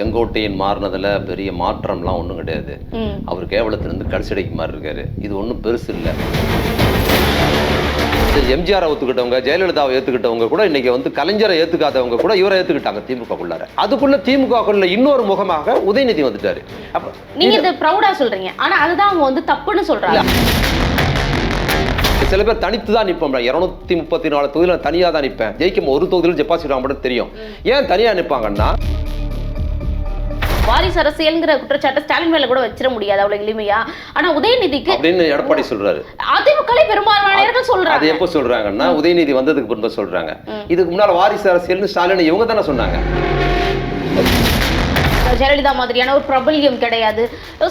செங்கோட்டையன் மாறினதுல பெரிய மாற்றம்லாம் ஒன்றும் கிடையாது. அவர் கேவலத்திலிருந்து கடைசிடைக்கு மாறி இருக்காரு இது ஒன்றும் பெருசு இல்லை. எம்ஜிஆரை ஒத்துக்கிட்டவங்க ஜெயலலிதாவை ஏத்துக்கிட்டவங்க கூட இன்னைக்கு வந்து கலைஞரை ஏத்துக்காதவங்க கூட இவரை ஏத்துக்கிட்டாங்க திமுகக்குள்ளார. அதுக்குள்ள திமுகக்குள்ள இன்னொரு முகமாக உதயநிதி வந்துட்டாரு. அப்ப நீங்க இதை ப்ரௌடா சொல்றீங்க. ஆனா அதுதான் அவங்க வந்து தப்புன்னு சொல்றாங்க. சில பேர் தனித்து தான் நிற்போம் இருநூத்தி முப்பத்தி நாலு தொகுதியில் தனியாக தான் நிற்பேன் ஜெயிக்கும் ஒரு தொகுதியில் ஜெப்பாசிட் மட்டும் தெரியும். ஏன் தனியாக நிற்பாங்கன்னா வாரிசு அரசியல்ங்கிற குற்றச்சாட்டை ஸ்டாலின் மேல கூட வச்சிட முடியாது அவ்வளவு எளிமையா? ஆனா உதயநிதிக்கு அப்படின்னு எடப்பாடி சொல்றாரு. அதிமுக பெரும்பான்மையினர்கள் அது சொல்றாங்க. எப்போ சொல்றாங்கன்னா உதயநிதி வந்ததுக்கு பிறகு சொல்றாங்க. இதுக்கு முன்னால வாரிசு அரசியல்னு ஸ்டாலின் இவங்க தானே சொன்னாங்க. ஜெயலலிதா மாதிரியான ஒரு பிரபல்யம் கிடையாது.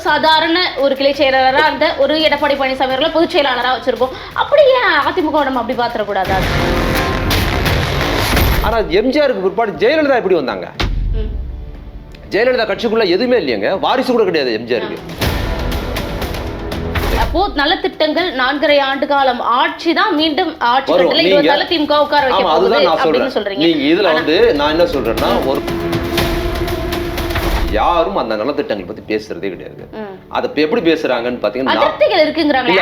சாதாரண ஒரு கிளை செயலாளரா அந்த ஒரு எடப்பாடி பழனிசாமி அவர்களை பொதுச் செயலாளரா வச்சிருக்கோம். அப்படியே அதிமுக நம்ம அப்படி பாத்திரக்கூடாதா ஆனா எம்ஜிஆருக்கு பிற்பாடு ஜெயலலிதா எப்படி வந்தாங்க. ஜெயலலிதா கட்சிக்குள்ள எதுவுமே இல்லையங்க. வாரிசு கூட கிடையாது எம்ஜிஆருக்கு. அப்போ நலத்திட்டங்கள் நான்கரை ஆண்டு காலம் ஆட்சி தான் மீண்டும் ஆட்சி இருபத்தால திமுக உட்கார வைக்க போகுது அப்படின்னு சொல்றீங்க. நீங்க இதுல வந்து நான் என்ன சொல்றேன்னா ஒரு யாரும் அந்த நலத்திட்டங்கள் பத்தி பேசுறதே கிடையாது. அதை எப்படி பேசுறாங்கன்னு பாத்தீங்கன்னா இருக்குங்கிறாங்க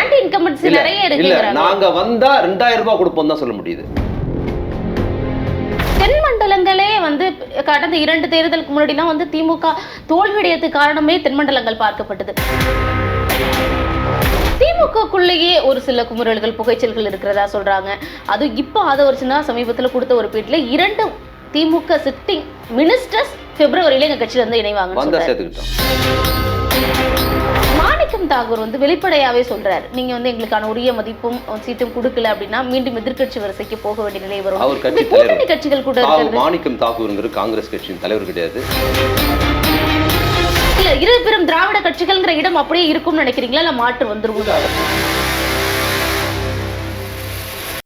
நிறைய நாங்க வந்தா ரெண்டாயிரம் ரூபாய் கொடுப்போம் தான் சொல்ல முடியுது. தென் மண்டலங்களே வந்து கடந்த இரண்டு தேர்தலுக்கு முன்னாடிலாம் வந்து திமுக தோல்வியடையதுக்கு காரணமே தென் மண்டலங்கள் பார்க்கப்பட்டது. திமுகக்குள்ளேயே ஒரு சில குமுறல்கள் புகைச்சல்கள் இருக்கிறதா சொல்றாங்க. அது இப்போ அதை ஒரு சின்ன சமீபத்துல கொடுத்த ஒரு பேட்டில இரண்டு திமுக சிட்டிங் மினிஸ்டர்ஸ் பிப்ரவரியில எங்க கட்சியில இருந்து இணைவாங்க மாணிக்கம் தாகூர் வந்து வெளிப்படையாவே சொல்றாரு. நீங்க வந்து எங்களுக்கான உரிய மதிப்பும் சீட்டும் கொடுக்கல அப்படின்னா மீண்டும் எதிர்க்கட்சி வரிசைக்கு போக வேண்டிய நிலை வரும். அவர் கட்சி கூட்டணி. கட்சிகள் கூட மாணிக்கம் தாக்கூருங்கிற காங்கிரஸ் கட்சியின் தலைவர் கிடையாது இல்ல இரு பெரும் திராவிட கட்சிகள்ங்கிற இடம் அப்படியே இருக்கும்னு நினைக்கிறீங்களா? இல்ல மாற்று வந்துரும்?